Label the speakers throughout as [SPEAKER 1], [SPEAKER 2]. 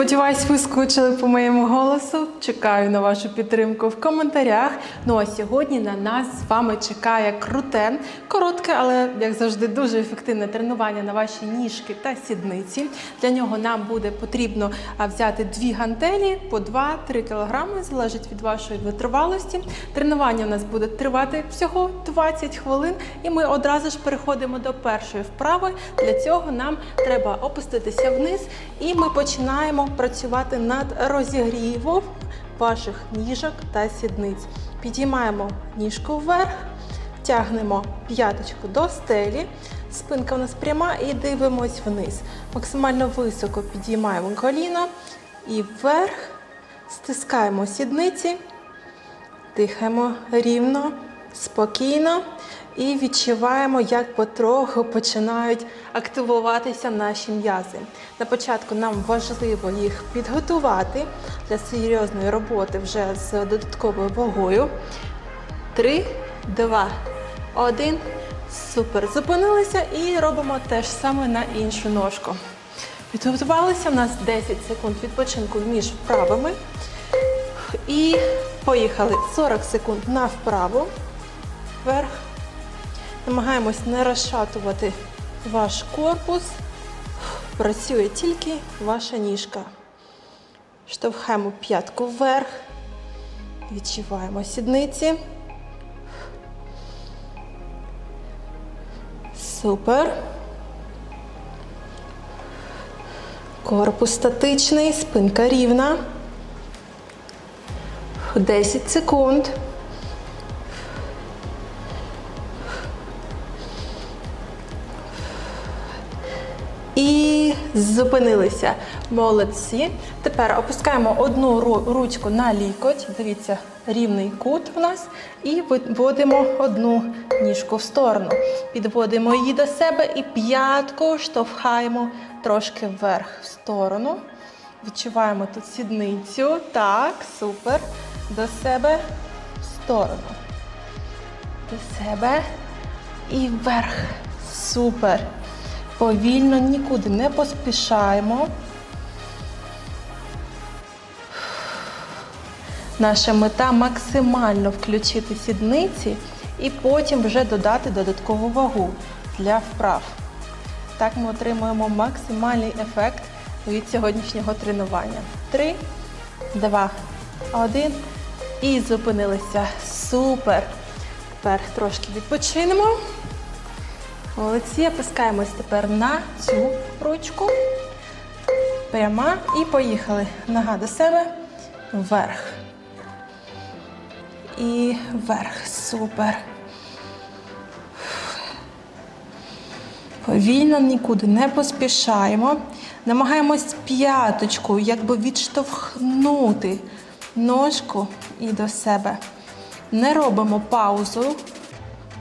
[SPEAKER 1] Сподіваюсь, ви скучили по моєму голосу. Чекаю на вашу підтримку в коментарях. Ну а сьогодні на нас з вами чекає круте, коротке, але як завжди, дуже ефективне тренування на ваші ніжки та сідниці. Для нього нам буде потрібно взяти дві гантелі по 2-3 кг, залежить від вашої витривалості. Тренування у нас буде тривати всього 20 хвилин, і ми одразу ж переходимо до першої вправи. Для цього нам треба опуститися вниз, і ми починаємо працювати над розігрівом ваших ніжок та сідниць. Підіймаємо ніжку вверх, тягнемо п'яточку до стелі, спинка у нас пряма і дивимось вниз. Максимально високо підіймаємо коліно і вверх, стискаємо сідниці, дихаємо рівно, спокійно і відчуваємо, як потроху починають активуватися наші м'язи. На початку нам важливо їх підготувати для серйозної роботи вже з додатковою вагою. Три, два, один. Супер. Зупинилися і робимо те ж саме на іншу ножку. Підготувалися. У нас 10 секунд відпочинку між вправами. І поїхали 40 секунд на вправу, вверх. Намагаємось не розшатувати ваш корпус. Працює тільки ваша ніжка. Штовхаємо п'ятку вверх. Відчуваємо сідниці. Супер. Корпус статичний, спинка рівна. 10 секунд. І зупинилися. Молодці. Тепер опускаємо одну ручку на лікоть. Дивіться, рівний кут у нас. І виводимо одну ніжку в сторону. Підводимо її до себе і п'ятку штовхаємо трошки вверх в сторону. Відчуваємо тут сідницю. Так, супер. До себе в сторону. До себе і вверх. Супер. Повільно нікуди не поспішаємо. Наша мета максимально включити сідниці і потім вже додати додаткову вагу для вправ. Так ми отримуємо максимальний ефект від сьогоднішнього тренування. Три, два, один. І зупинилися. Супер! Тепер трошки відпочинемо. Молодці, опускаємось тепер на цю ручку. Пряма і поїхали. Нога до себе. Вверх. І вверх. Супер. Повільно нікуди не поспішаємо. Намагаємось п'яточку, якби відштовхнути ножку і до себе. Не робимо паузу.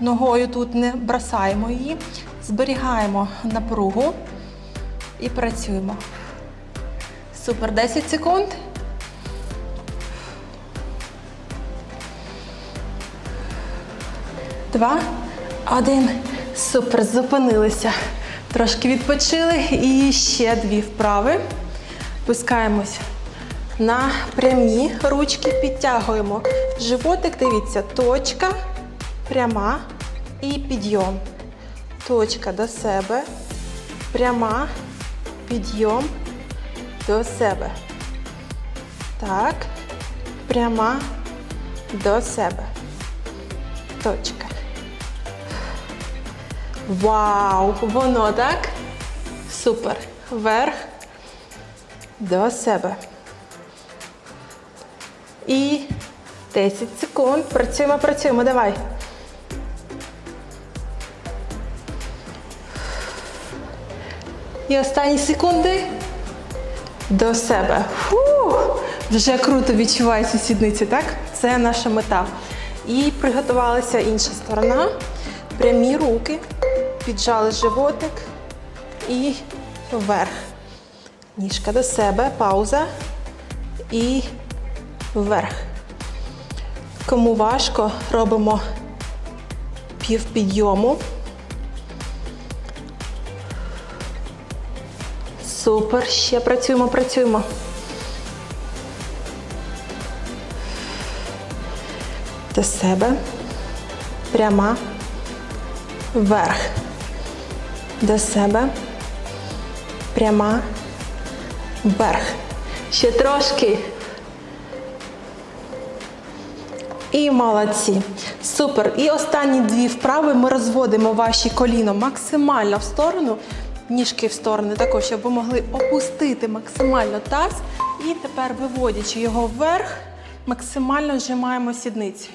[SPEAKER 1] Ногою тут не бросаємо її, зберігаємо напругу і працюємо. Супер, 10 секунд. Два, один. Супер, зупинилися. Трошки відпочили і ще дві вправи. Пускаємось на прямі ручки, підтягуємо животик. Дивіться, точка пряма і підйом. Точка до себе, пряма, підйом до себе. Так, пряма до себе. Точка. Вау! Воно так? Супер. Вверх до себе. І 10 секунд. Працюємо, працюємо. Давай. І останні секунди до себе. Фу! Вже круто відчувається сідниці, так? Це наша мета. І приготувалася інша сторона. Прямі руки, піджали животик і вверх. Ніжка до себе, пауза і вверх. Кому важко, робимо пів Супер. Ще працюємо, працюємо. До себе. Пряма. Вверх. До себе. Пряма. Вверх. Ще трошки. І молодці. Супер. І останні дві вправи ми розводимо ваші коліно максимально в сторону ніжки в сторони, також, щоб ви могли опустити максимально таз. І тепер, виводячи його вверх, максимально зжимаємо сідниці.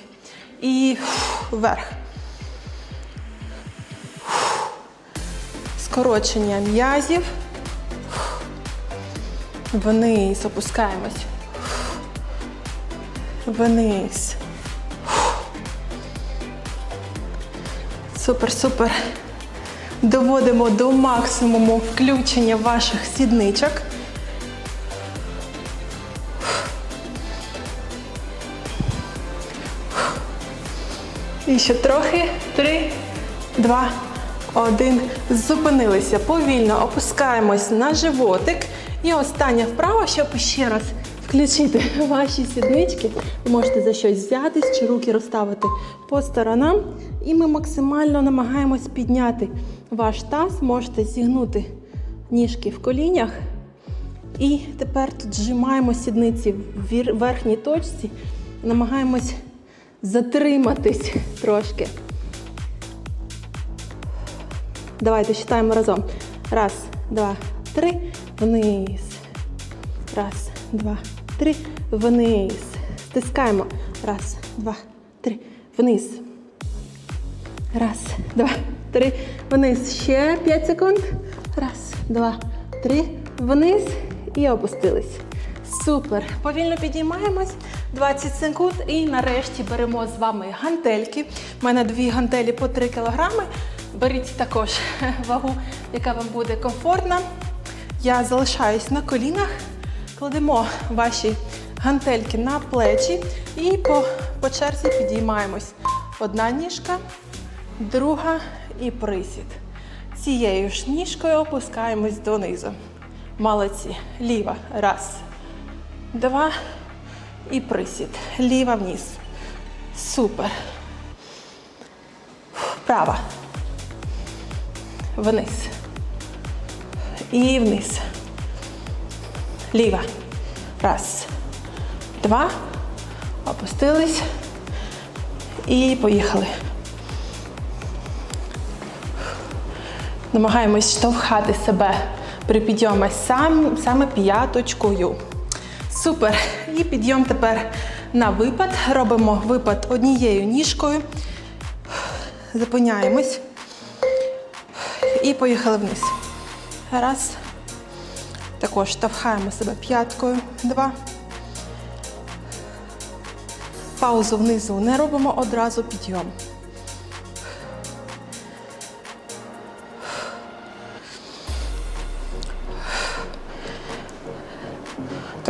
[SPEAKER 1] І вверх. Скорочення м'язів. Вниз опускаємось. Вниз. Супер, супер. Доводимо до максимуму включення ваших сідничок. І ще трохи. Три, два, один. Зупинилися. Повільно опускаємось на животик. І остання вправа, щоб ще раз включити ваші сіднички. Ви можете за щось взятись чи руки розставити по сторонам. І ми максимально намагаємось підняти ваш таз. Можете зігнути ніжки в колінях. І тепер тут зжимаємо сідниці в верхній точці. Намагаємось затриматись трошки. Давайте читаємо разом. Раз, два, три. Вниз. Раз, два, три. Вниз. Стискаємо. Раз, два, три. Вниз. Раз, два, три. Вниз. Ще 5 секунд. Раз, два, три. Вниз. І опустились. Супер. Повільно підіймаємось. 20 секунд. І нарешті беремо з вами гантельки. У мене дві гантелі по 3 кілограми. Беріть також вагу, яка вам буде комфортна. Я залишаюсь на колінах. Кладемо ваші гантельки на плечі і по, по черзі підіймаємось. Одна ніжка, друга і присід. Цією ж ніжкою опускаємось донизу. Молодці. Ліва. Раз. Два. І присід. Ліва вниз. Супер. Права. Вниз. І вниз. Ліва. Раз. Два. Опустились. І поїхали. Намагаємось штовхати себе при підйомі сам, саме п'яточкою. Супер. І підйом тепер на випад. Робимо випад однією ніжкою. Зупиняємось. І поїхали вниз. Раз. Також штовхаємо себе п'яткою. Два. Паузу внизу не робимо одразу підйом.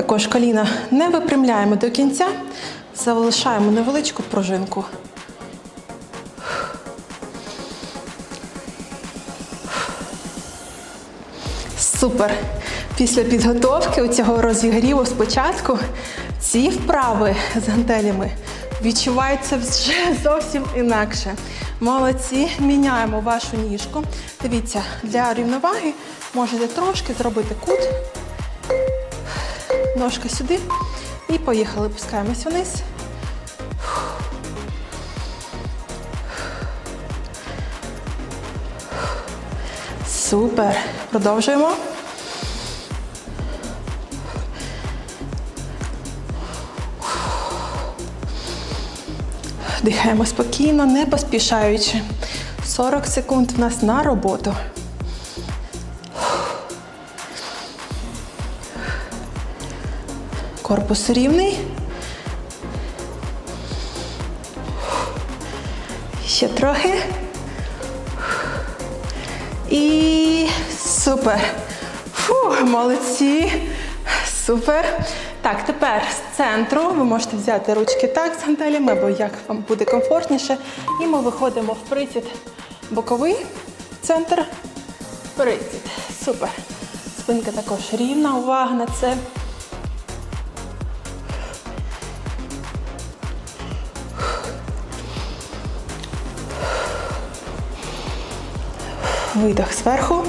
[SPEAKER 1] Також коліна не випрямляємо до кінця, залишаємо невеличку пружинку. Супер! Після підготовки у цього розігріву спочатку ці вправи з гантелями відчуваються вже зовсім інакше. Молодці, міняємо вашу ніжку. Дивіться, для рівноваги можете трошки зробити кут. Ножка сюди. І поїхали. Пускаємось вниз. Супер. Продовжуємо. Дихаємо спокійно, не поспішаючи. 40 секунд в нас на роботу. Корпус рівний. Ще трохи. І супер. Фу, молодці. Супер. Так, тепер з центру ви можете взяти ручки так з гантелями, або як вам буде комфортніше. І ми виходимо в присід боковий, центр, присід. Супер. Спинка також рівна, увага на це. Видох зверху.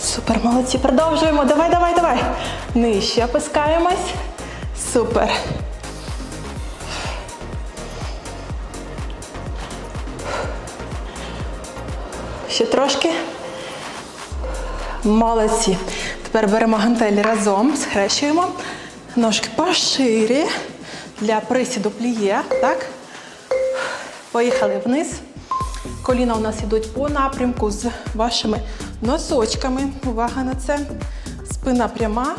[SPEAKER 1] Супер, молодці. Продовжуємо. Давай, давай, давай. Нижче опускаємось. Супер. Ще трошки. Молодці. Тепер беремо гантелі разом, схрещуємо. Ножки поширі для присіду пліє. Так? Поїхали вниз. Коліна у нас йдуть по напрямку з вашими носочками. Увага на це. Спина пряма,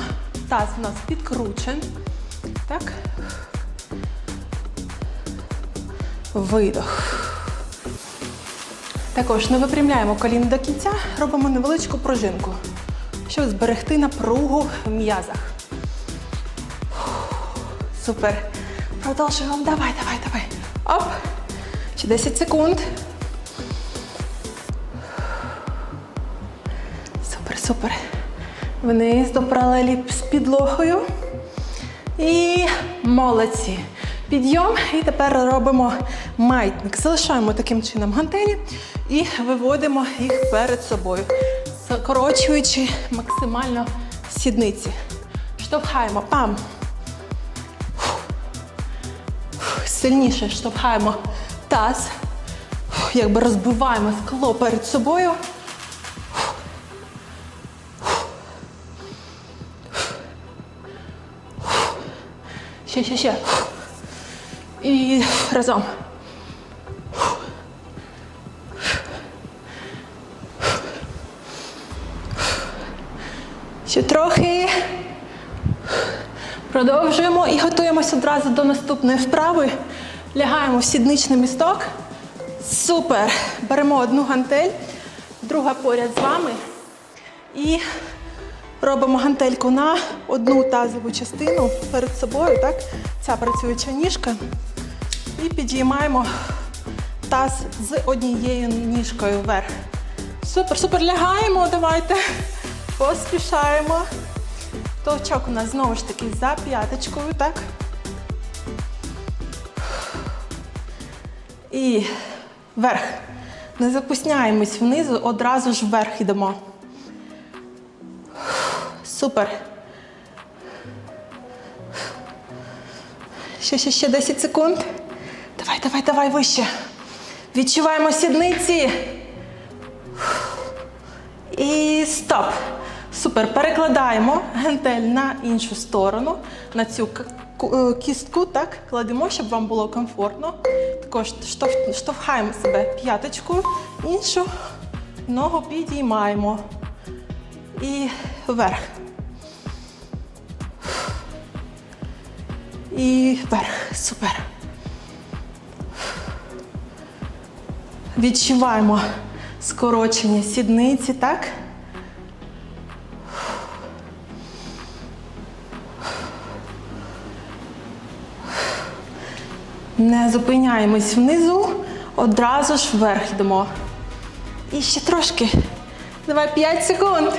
[SPEAKER 1] таз у нас підкручен. Так. Видох. Також не випрямляємо коліна до кінця, робимо невеличку пружинку, щоб зберегти напругу в м'язах. Супер. Продовжуємо. Давай, давай, давай. Оп. Ще 10 секунд. Супер, супер. Вниз до паралелі з підлогою. І молодці. Підйом. І тепер робимо маятник. Залишаємо таким чином гантелі і виводимо їх перед собою, скорочуючи максимально сідниці. Штовхаємо. Пам. Сильніше штовхаємо таз. Якби розбиваємо скло перед собою. Ще, ще, ще. І разом. Ще трохи. Продовжуємо і готуємося одразу до наступної вправи. Лягаємо в сідничний місток. Супер! Беремо одну гантель, друга поряд з вами. І робимо гантельку на одну тазову частину перед собою, так? Ця працююча ніжка. І підіймаємо таз з однією ніжкою вверх. Супер, супер, лягаємо, давайте. Поспішаємо. Товчок у нас знову ж таки за п'яточкою, так? І вверх. Не запусняємось внизу, одразу ж вверх йдемо. Супер. Ще, ще, ще 10 секунд. Давай, давай, давай вище. Відчуваємо сідниці. І стоп. Супер. Перекладаємо гентель на іншу сторону, на цю е, кістку, так, кладемо, щоб вам було комфортно. Також штовхаємо себе п'яточкою, іншу ногу підіймаємо. І вверх. І вверх. Супер. Відчуваємо скорочення сідниці, так? Не зупиняємось внизу, одразу ж вверх йдемо. І ще трошки. Давай 5 секунд.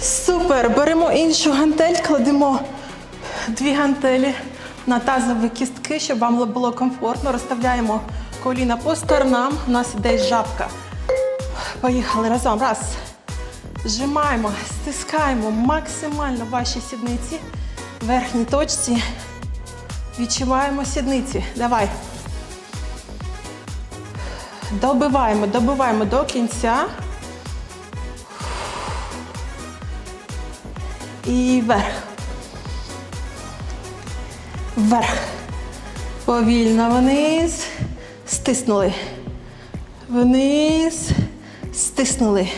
[SPEAKER 1] Супер. Беремо іншу гантель, кладемо дві гантелі на тазові кістки, щоб вам було комфортно. Розставляємо коліна по сторонам. У нас іде жабка. Поїхали разом. Раз. Зжимаємо, стискаємо максимально ваші сідниці. Верхній точці. Відчуваємо сідниці. Давай. Добиваємо, добиваємо до кінця. І вверх. Вверх. Повільно вниз. Стиснули. Вниз. Стиснули.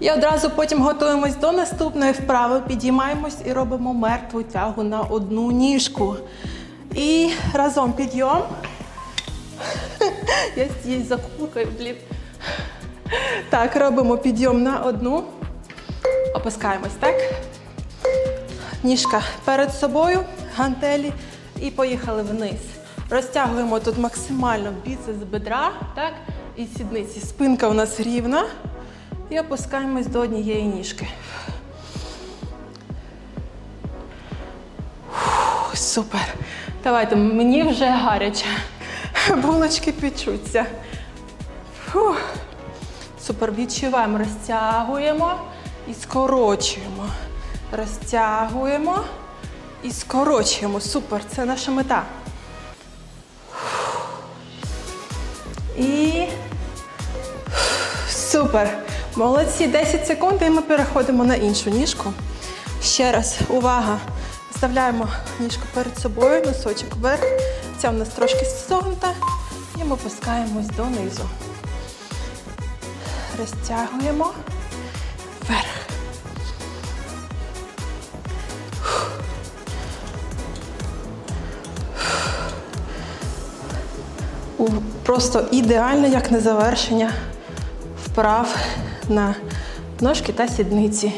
[SPEAKER 1] І одразу потім готуємось до наступної вправи. Підіймаємось і робимо мертву тягу на одну ніжку. І разом підйом. Я з цією закупкою, блін. Так, робимо підйом на одну. Опускаємось, так? Ніжка перед собою, гантелі і поїхали вниз. Розтягуємо тут максимально біцепс бедра, так? І сідниці. Спинка у нас рівна. І опускаємось до однієї ніжки. Фух, супер. Давайте, мені вже гаряче. Булочки печуться. Фух. Супер, відчуваємо, розтягуємо і скорочуємо. Розтягуємо і скорочуємо. Супер, це наша мета. І супер. Молодці, 10 секунд і ми переходимо на іншу ніжку. Ще раз, увага. Вставляємо ніжку перед собою, носочок вверх. Ця в нас трошки зсогнута. І ми опускаємось донизу. Розтягуємо вверх. Просто ідеально, як на завершення вправ на ножки та сідниці.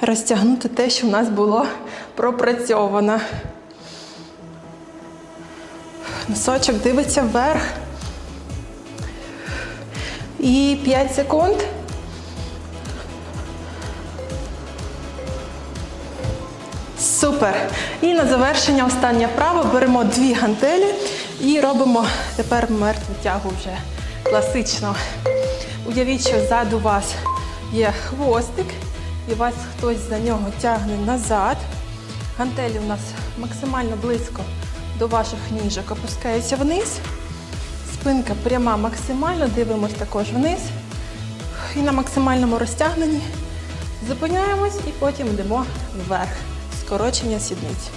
[SPEAKER 1] Розтягнути те, що в нас було пропрацьовано. Носочок дивиться вверх. І 5 секунд. Супер. І на завершення остання вправа беремо дві гантелі і робимо тепер мертву тягу вже класично. Уявіть, що ззаду вас є хвостик, і вас хтось за нього тягне назад. Гантелі у нас максимально близько до ваших ніжок опускаються вниз. Спинка пряма максимально, дивимось також вниз. І на максимальному розтягненні зупиняємось і потім йдемо вверх. Скорочення сідниць.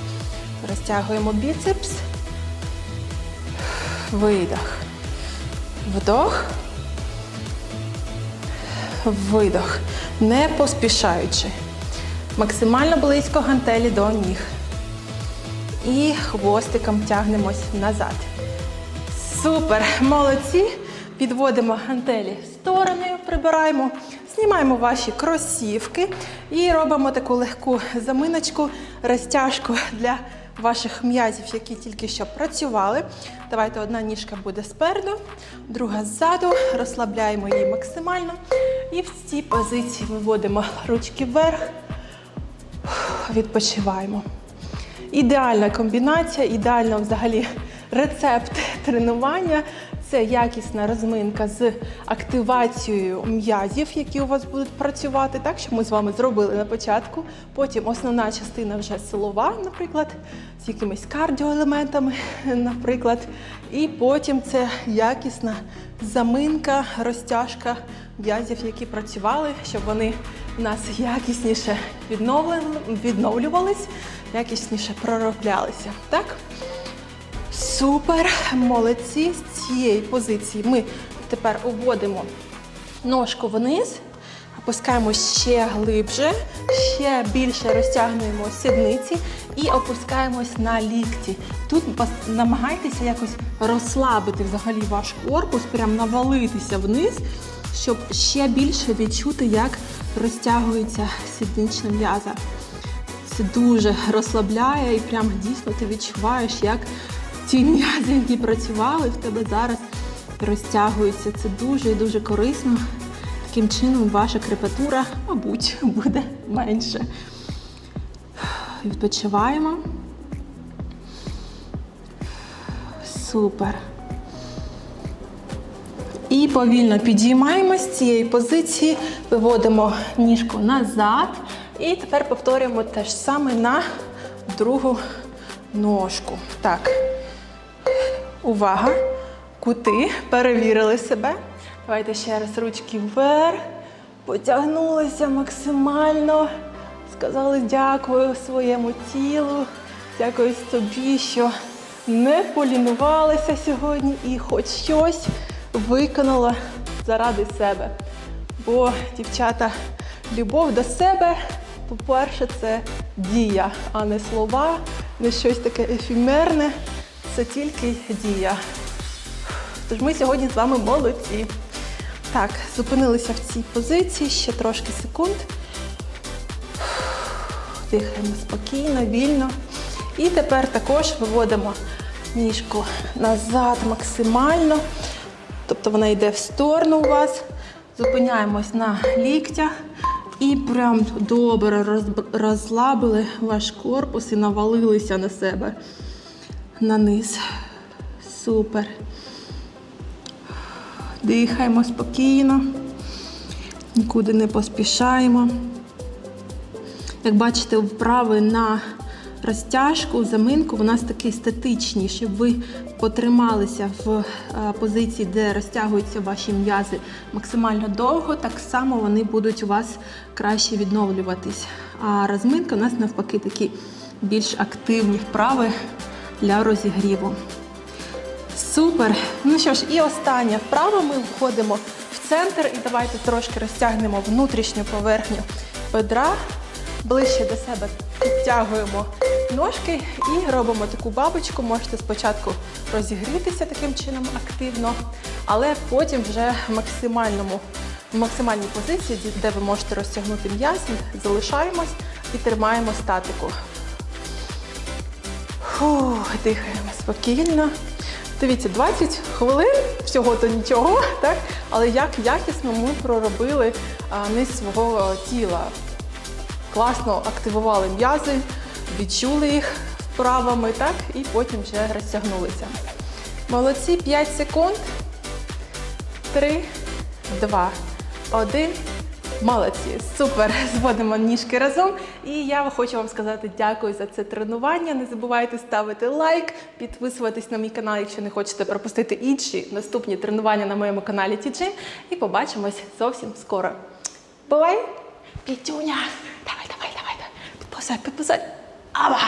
[SPEAKER 1] Розтягуємо біцепс. Видох. Вдох. Видох. Не поспішаючи. Максимально близько гантелі до ніг. І хвостиком тягнемось назад. Супер! Молодці! Підводимо гантелі стороною, прибираємо, знімаємо ваші кросівки і робимо таку легку заминочку, розтяжку для ваших м'язів, які тільки що працювали. Давайте одна ніжка буде спереду, друга ззаду. Розслабляємо її максимально. І в цій позиції виводимо ручки вверх, відпочиваємо. Ідеальна комбінація, ідеально взагалі рецепт тренування. Це якісна розминка з активацією м'язів, які у вас будуть працювати. Так, що ми з вами зробили на початку. Потім основна частина вже силова, наприклад, з якимись кардіоелементами, наприклад. І потім це якісна заминка, розтяжка в'язів, які працювали, щоб вони у нас якісніше відновлювались, якісніше пророблялися. Так? Супер, молодці. З цієї позиції ми тепер уводимо ножку вниз, опускаємо ще глибше, ще більше розтягнуємо сідниці і опускаємось на лікті. Тут намагайтеся якось розслабити взагалі ваш корпус, прям навалитися вниз, щоб ще більше відчути, як розтягується сіднична м'яза. Це дуже розслабляє і прям дійсно ти відчуваєш, як ті м'язи, які працювали в тебе зараз розтягуються. Це дуже і дуже корисно. Таким чином ваша крепатура, мабуть, буде менше. Відпочиваємо. Супер. І повільно підіймаємось з цієї позиції, виводимо ніжку назад. І тепер повторюємо те ж саме на другу ножку. Так. Увага! Кути. Перевірили себе. Давайте ще раз ручки вверх. Потягнулися максимально. Сказали дякую своєму тілу. Дякую собі, що не полінувалися сьогодні і хоч щось виконала заради себе. Бо, дівчата, любов до себе, по-перше, це дія, а не слова, не щось таке ефемерне. Це тільки дія. Тож ми сьогодні з вами молодці. Так, зупинилися в цій позиції ще трошки секунд. Дихаємо спокійно, вільно. І тепер також виводимо ніжку назад максимально. Тобто вона йде в сторону у вас. Зупиняємось на ліктях. І прям добре розслабили ваш корпус і навалилися на себе. На низ. Супер. Дихаємо спокійно. Нікуди не поспішаємо. Як бачите, вправи на розтяжку, заминку у нас такі статичні, щоб ви потрималися в е, позиції, де розтягуються ваші м'язи максимально довго, так само вони будуть у вас краще відновлюватись. А розминка у нас навпаки такі більш активні вправи для розігріву. Супер. Ну що ж, і остання вправа. Ми входимо в центр і давайте трошки розтягнемо внутрішню поверхню бедра. Ближче до себе підтягуємо ножки і робимо таку бабочку. Можете спочатку розігрітися таким чином активно, але потім вже в максимальному в максимальній позиції, де ви можете розтягнути м'яз, залишаємось і тримаємо статику. Фух, дихаємо спокійно. Дивіться, 20 хвилин всього то нічого, так? Але як якісно ми проробили низ свого тіла. Класно активували м'язи, відчули їх вправами, так? І потім вже розтягнулися. Молодці, 5 секунд. 3, 2, 1. Молодці, супер. Зводимо ніжки разом. І я хочу вам сказати дякую за це тренування. Не забувайте ставити лайк, підписуватись на мій канал, якщо не хочете пропустити інші наступні тренування на моєму каналі TG. І побачимось зовсім скоро. Бувай! Пітюня! Давай, давай, давай. Підписай, підписай. Аба!